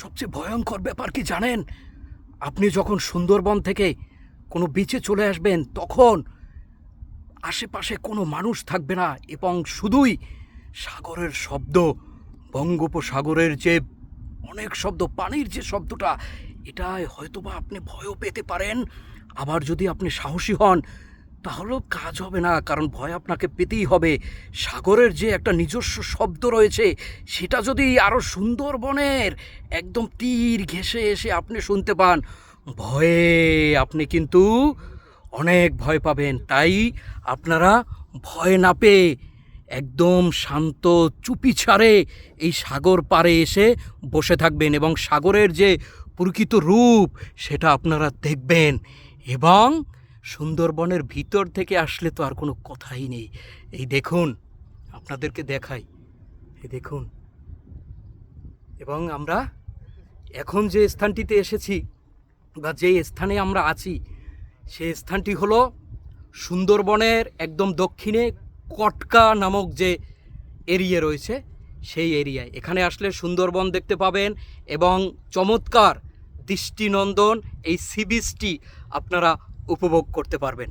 সবচেয়ে ভয়ঙ্কর ব্যাপার কি জানেন? আপনি যখন সুন্দরবন থেকে কোনো বিচে চলে আসবেন, তখন আশেপাশে কোনো মানুষ থাকবে না এবং শুধুই সাগরের শব্দ, বঙ্গোপসাগরের যে অনেক শব্দ, পানির যে শব্দটা এটায় হয়তোবা আপনি ভয়ও পেতে পারেন। আবার যদি আপনি সাহসী হন তাহলেও কাজ হবে না, কারণ ভয় আপনাকে পেতেই হবে। সাগরের যে একটা নিজস্ব শব্দ রয়েছে, সেটা যদি আরও সুন্দরবনের একদম তীর ঘেঁষে এসে আপনি শুনতে পান, ভয়ে আপনি কিন্তু অনেক ভয় পাবেন। তাই আপনারা ভয় না পেয়ে একদম শান্ত চুপি ছাড়ে এই সাগর পাড়ে এসে বসে থাকবেন এবং সাগরের যে প্রকৃত রূপ, সেটা আপনারা দেখবেন এবং সুন্দরবনের ভিতর থেকে আসলে তো আর কোনো কথাই নেই। এই দেখুন, আপনাদেরকে দেখাই। এই দেখুন। এবং আমরা এখন যে স্থানটিতে এসেছি বা যে স্থানে আমরা আছি সেই স্থানটি হলো সুন্দরবনের একদম দক্ষিণে কটকা নামক যে এরিয়া রয়েছে, সেই এরিয়ায়। এখানে আসলে সুন্দরবন দেখতে পাবেন এবং চমৎকার দৃষ্টিনন্দন, এই সি বিচটি আপনারা উপভোগ করতে পারবেন।